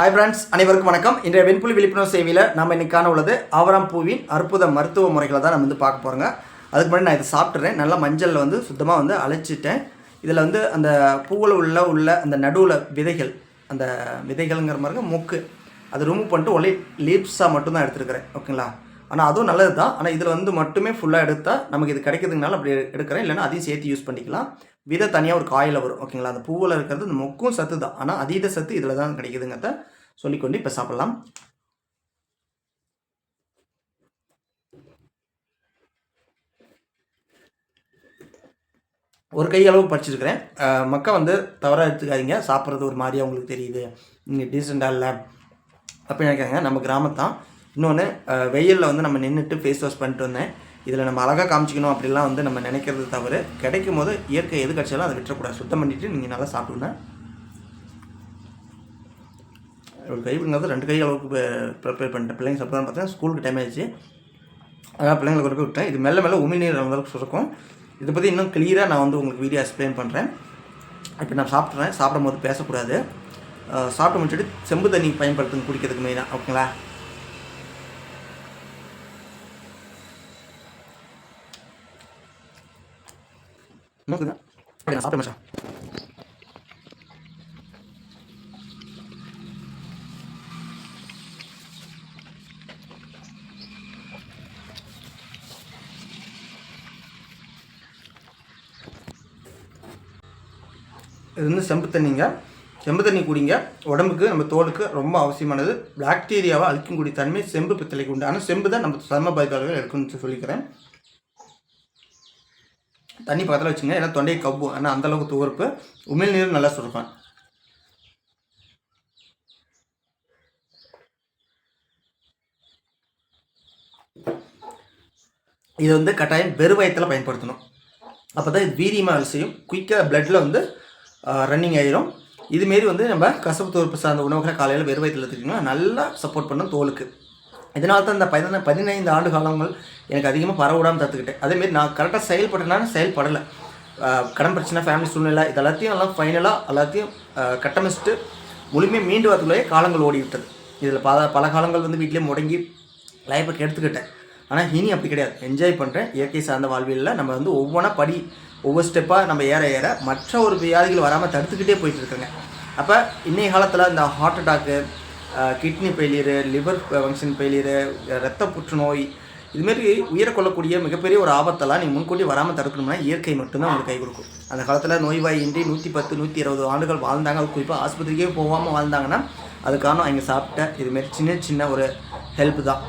Hi friends அனைவருக்கும் வணக்கம். இன்றைய வெண்புலி விழிப்புணர்வு சேவையில் நம்ம இன்றைக்கி காண உள்ளது ஆவரம் பூவின் அற்புத மருத்துவ முறைகளை தான் நம்ம வந்து பார்க்க போகிறோங்க அதுக்கு முன்னாடி நான் இதை சாப்பிட்றேன் நல்லா மஞ்சளில் வந்து சுத்தமாக வந்து அழைச்சிட்டேன் இதில் வந்து அந்த பூவில் உள்ள உள்ள அந்த நடுவில் விதைகள் அந்த விதைகள்ங்கிற மாதிரி மூக்கு. அதை ரிமூவ் பண்ணிட்டு ஒன்லி லீப்ஸாக மட்டும்தான் எடுத்துருக்கிறேன். ஓகேங்களா? ஆனால் அதுவும் நல்லது தான் ஆனால் இதில் வந்து மட்டுமே ஃபுல்லாக எடுத்தால் நமக்கு இது கிடைக்கிறதுனால அப்படி எடுக்கிறேன். இல்லைனா அதையும் சேர்த்து யூஸ் பண்ணிக்கலாம். விதை தனியாக ஒரு காயில் வரும். ஓகேங்களா அந்த பூவில் இருக்கிறது இந்த மொக்கும் சத்து தான். ஆனால் அதீத சத்து இதில் தான் கிடைக்குதுங்கிறத சொல்லிக்கொண்டு இப்போ சாப்பிட்லாம். ஒரு கையளவு படிச்சிருக்கிறேன் மக்கள் மக்கா வந்து தவறாக எடுத்துக்காதீங்க. சாப்பிட்றது ஒரு மாதிரியாக உங்களுக்கு தெரியுது. நீங்கள் டீசெண்டாக இல்லை. அப்படின்னு நினைக்கிறாங்க நம்ம கிராமத்தான் இன்னொன்று வெயிலில் வந்து நம்ம நின்றுட்டு ஃபேஸ் வாஷ் பண்ணிட்டு வந்தேன். இதில் நம்ம அழகாக காமிச்சிக்கணும் அப்படிலாம் வந்து நம்ம நினைக்கிறது தவிர கிடைக்கும் போது இயற்கை எது கிடச்சாலும் அதை விட்டுறக்கூடாது. சுத்தம் பண்ணிவிட்டு நீங்கள் நல்லா சாப்பிடுங்க. ஒரு கை பிடிங்கிறது ரெண்டு கை அளவுக்கு ப்ரிப்பேர் பண்ணிட்டேன். பிள்ளைங்க சாப்பிட்றான்னு பார்த்தேன் ஸ்கூலுக்கு டைம் ஆயிடுச்சு. அதான் பிள்ளைங்களை கொண்டு போய் விட்டேன். இது மெல்ல மெல்ல உமிழ்நீர் அளவுக்கு சுரக்கும். இதை பற்றி இன்னும் கிளியராக நான் வந்து உங்களுக்கு வீடியோ எக்ஸ்பிளைன் பண்ணுறேன் இப்போ நான் சாப்பிட்றேன். சாப்பிடும் போது பேசக்கூடாது சாப்பிட்டு முடிச்சுட்டு செம்பு தண்ணி பயன்படுத்துங்க குடிக்கிறதுக்கு மெயினாக ஓகேங்களா? இன்னும் நான் சாப்பிட மச்சான். இது வந்து செம்பு தண்ணிங்க. செம்பு தண்ணி குடிங்க. உடம்புக்கு நம்ம தோலுக்கு ரொம்ப அவசியமானது. பாக்டீரியாவை அழிக்கக்கூடிய தன்மை செம்பு பித்தளைக்கு உண்டு. ஆனால் செம்பு தான் நம்ம சர்ம பாதிப்பாளர்கள் இருக்குன்னு சொல்லிக்கிறேன். தண்ணி பக்கத்தில் வச்சுங்க. ஏன்னா தொண்டையை கவ்வும். ஆனால் அந்தளவுக்கு துவர்ப்பு. உமிழ்நீர் நல்லா சுருப்பேன் இது வந்து கட்டாயம் வெறுவயத்தில் பயன்படுத்தணும். அப்போ தான் இது வீரியமாக வேலை செய்யும். குயிக்காக பிளட்டில் வந்து ரன்னிங் ஆயிரும். இதுமாரி வந்து நம்ம கசப்பு தோற்பு சார்ந்த உணவுகளை காலையில் வெறும் எடுத்துக்கிட்டிங்கன்னா நல்லா சப்போர்ட் பண்ணும் தோலுக்கு. இதனால தான் இந்த பதின பதினைந்து ஆண்டு காலங்கள் எனக்கு அதிகமாக பரவிடாமல் தத்துக்கிட்டேன் அதேமாரி நான் கரெக்டாக செயல்பட்டேன்னா செயல்படலை. கடன் பிரச்சனை ஃபேமிலி சூழ்நிலை இது எல்லாத்தையும் எல்லாம் ஃபைனலாக எல்லாத்தையும் கட்டமைச்சிட்டு முழுமையாக மீண்டு வரதுக்குள்ளேயே காலங்கள் ஓடிவிட்டது. இதில் பல பல காலங்கள் வந்து வீட்டிலேயே முடங்கி லைஃப்பை கெடுத்துக்கிட்டேன். ஆனால் இனி அப்படி கிடையாது. என்ஜாய் பண்ணுறேன் இயற்கை சார்ந்த வாழ்வியலில் நம்ம வந்து ஒவ்வொன்றா படி ஒவ்வொரு ஸ்டெப்பாக நம்ம ஏற ஏற மற்ற ஒரு வியாதிகள் வராமல் தடுத்துக்கிட்டே போயிட்டு இருக்கேங்க. அப்போ இன்றைய காலத்தில் இந்த heart attack kidney failure liver function failure ரத்த புற்றுநோய் இதுமாரி உயிரை கொள்ளக்கூடிய மிகப்பெரிய ஒரு ஆபத்தெல்லாம் நீங்கள் முன்கூட்டி வராமல் தடுக்கணும்னா இயற்கை மட்டும்தான் உங்களுக்கு கை கொடுக்கும். அந்த காலத்தில் நோய்வாயின்றி நூற்றி பத்து நூற்றி இருபது ஆண்டுகள் வாழ்ந்தாங்க. அது குறிப்பாக ஆஸ்பத்திரிக்கே போகாமல் வாழ்ந்தாங்கன்னா அது காரணம் அவங்க சாப்பிட்ட இதுமாரி சின்ன சின்ன ஒரு ஹெல்ப் தான்.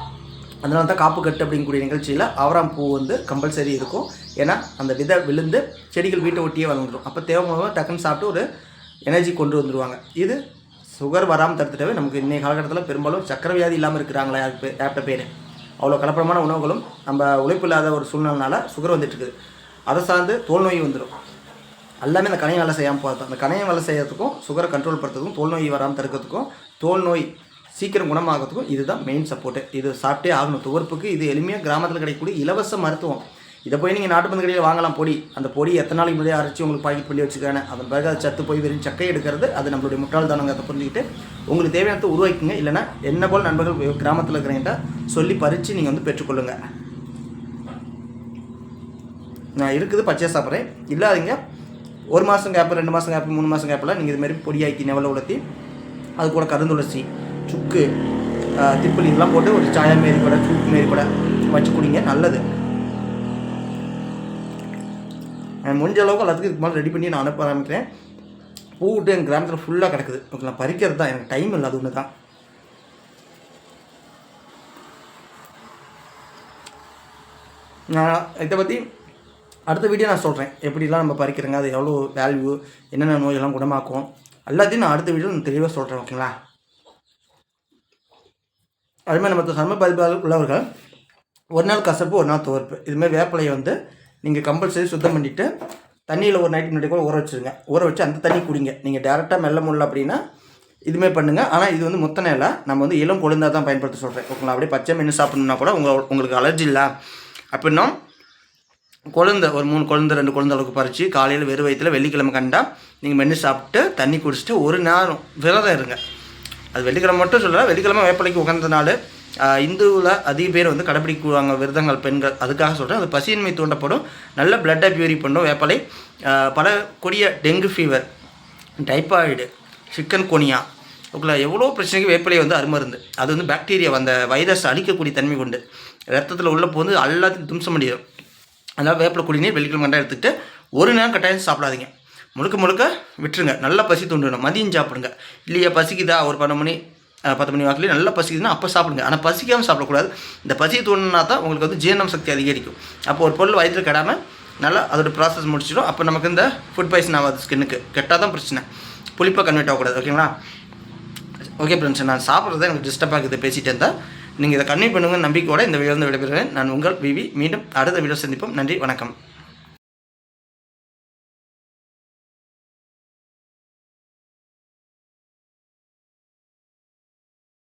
அதனால தான் காப்பு கட்டு அப்படிங்கக்கூடிய நிகழ்ச்சியில் ஆவராம் பூ வந்து கம்பல்சரி இருக்கும். ஏன்னா அந்த விதை விழுந்து செடிகள் வீட்டை ஒட்டியே வளர்ந்துடும். அப்போ தேவைப்படும்போது டக்குன்னு சாப்பிட்டு ஒரு எனர்ஜி கொண்டு வந்துடுவாங்க இது சுகர் வராமல் தடுத்துட்டவே நமக்கு இன்றைய காலகட்டத்தில் பெரும்பாலும் சக்கரை வியாதி இல்லாமல் இருக்கிறாங்களே யார் பே- ஏப்ட பேர். அவ்வளோ கலப்படமான உணவுகளும் நம்ம உழைப்பு இல்லாத ஒரு சூழ்நிலைனால சுகர் வந்துட்டுருக்குது அதை சார்ந்து தோல் நோய் வந்துடும் எல்லாமே அந்த கணையம் வேலை செய்யாமல் பார்த்தோம் அந்த கணையம் வேலை செய்யறதுக்கும் சுகரை கண்ட்ரோல் படுத்துறதுக்கும் தோல் நோய் வராமல் தடுக்கிறதுக்கும் தோல் நோய் சீக்கிரம் குணமாகிறதுக்கும் இதுதான் மெயின் சப்போர்ட்டு இது சாப்பிட்டே ஆகணும். துவர்ப்புக்கு இது எளிமையாக கிராமத்தில் கிடைக்கக்கூடிய இலவச மருத்துவம். இதை போய் நீங்கள் நாட்டு மருந்து கடையில் வாங்கலாம் பொடி. அந்த பொடி எத்தனை நாளைக்கு முன்னாடியே அரைச்சி உங்களுக்கு பாக்கெட் பண்ணி வச்சுக்கானே அதன் பிறகு அது சத்து போய் வெறும் சக்கை எடுக்கிறது அது நம்மளுடைய முட்டாள்தானங்கிறத புரிஞ்சுக்கிட்டு. உங்களுக்கு தேவையானத்தை உருவாக்கிங்க இல்லைன்னா என்ன போல் நண்பர்கள் கிராமத்தில் இருக்கிறவங்கிட்ட சொல்லி பறித்து நீங்கள் வந்து பெற்றுக்கொள்ளுங்க. நான் இருக்குது பச்சையாக சாப்பிட்றேன். இல்லாதீங்க. ஒரு மாதம் கேப்பு ரெண்டு மாதம் கேப்பு மூணு மாதம் கேப்பெல்லாம் நீங்கள் இதுமாரி பொடியாக்கி நெவல உலர்த்தி அது கூட கருந்துளசி சுக்கு திப்பிலி இதெல்லாம் போட்டு ஒரு சாயா மாரி கூட சுக்கு மாரி கூட வச்சு குடிங்க. நல்லது நான் முடிஞ்ச அளவுக்கு எல்லாத்துக்கும் இதுக்கு மேலே ரெடி பண்ணி நான் அனுப்ப ஆரம்பிக்கிறேன். பூவிட்டு எங்கள் கிராமத்தில் ஃபுல்லாக கிடக்குது. ஓகேங்களா பறிக்கிறது தான். எனக்கு டைம் இல்லை அது ஒன்று தான். நான் இதை பற்றி அடுத்த வீடியோ நான் சொல்கிறேன் எப்படிலாம் நம்ம பறிக்கிறோங்க அது எவ்வளோ வேல்யூ என்னென்ன நோயெல்லாம் குணமாக்கும். எல்லாத்தையும் நான் அடுத்த வீடியோ நான் தெளிவாக சொல்கிறேன் ஓகேங்களா அதுமாதிரி நம்ம சர்ம பாதிப்பாக உள்ளவர்கள் ஒரு நாள் கசப்பு ஒரு நாள் துவர்ப்பு. இதுமாதிரி வேப்பிலையை வந்து நீங்கள் கம்பல்சரி சுத்தம் பண்ணிவிட்டு தண்ணியில் ஒரு நைட்டு முன்னாடி கூட ஊற வச்சுருங்க. ஊற வச்சு அந்த தண்ணி குடிங்க. நீங்கள் டேரெக்டாக மெல்ல முடியல அப்படின்னா இதுமாரி பண்ணுங்கள் ஆனால் இது வந்து முத்தனை இல்லை நம்ம வந்து இளம் கொழுந்தா தான் பயன்படுத்த சொல்கிறேன் ஓகேங்களா? அப்படியே பச்சை மீன் சாப்பிட்ணுன்னா கூட உங்கள் உங்களுக்கு அலர்ஜி இல்லை. அப்படின்னா குழந்த ஒரு மூணு குழந்தை ரெண்டு குழந்தை அளவுக்கு பறித்து காலையில் வெறும் வயிற்றுல வெள்ளிக்கிழமை கண்டா நீங்கள் மென்று சாப்பிட்டு தண்ணி குடிச்சிட்டு ஒரு நேரம் விரதம் இருங்க. அது வெள்ளிக்கிழமை மட்டும் சொல்லலை வெள்ளிக்கிழமை வேப்பிலைக்கு உகந்த நாள். இந்துவில் அதிக பேர் வந்து கடைப்பிடிக்குவாங்க விரதங்கள் பெண்கள். அதுக்காக சொல்கிறேன் அது பசியின்மை தூண்டப்படும். நல்ல பிளட்டை பியூரி பண்ணும். வேப்பலை பல கொடிய dengue fever typhoid chikungunya உங்களை எவ்வளோ பிரச்சனைக்கு வேப்பிலை வந்து அருமருந்து. அது வந்து பாக்டீரியா அந்த வைரஸ் அழிக்கக்கூடிய தன்மை கொண்டு ரத்தத்தில் உள்ளே போந்து எல்லாத்தையும் தும்சம் பண்ணிடும். அதனால் வேப்பிலை குடிநீர் வெள்ளிக்கிழமை கண்டா எடுத்துக்கிட்டு ஒரு நேரம் கட்டாயம் சாப்பிடாதீங்க. முழுக்க முழுக்க விட்டுருங்க. நல்லா பசி தூண்டணும் மதியம் சாப்பிடுங்க. இல்லையா பசிக்குதா? ஒரு பன்னெண்டு மணி பத்து மணி வாக்கிலே நல்லா பசிக்குதுன்னா அப்போ சாப்பிடுங்க. ஆனால் பசிக்காமல் சாப்பிடக்கூடாது. இந்த பசியை தூண்டினா தான் உங்களுக்கு வந்து ஜீரணம் சக்தி அதிகரிக்கும். அப்போ ஒரு பொருள் வயிற்று கெடாமல் நல்லா அதோட ப்ராசஸ் முடிச்சிடும். அப்போ நமக்கு இந்த ஃபுட் பாய்சன் ஆகாது ஸ்கின்னுக்கு கெட்டால் தான் பிரச்சனை. புளிப்பாக கன்வெர்ட் ஆகக்கூடாது ஓகேங்களா ஓகே ஃப்ரெண்ட்ஸ் நான் சாப்பிட்றது எனக்கு டிஸ்டர்ப் ஆகுது பேசிகிட்டு இருந்தால் நீங்கள் இதை கன்வெர்ட் பண்ணுங்க நம்பிக்கையோட இந்த வீடியோ வந்து விடைபெறுவேன் நான் உங்கள் விவி. மீண்டும் அடுத்த வீடியோ சந்திப்போம். நன்றி வணக்கம்.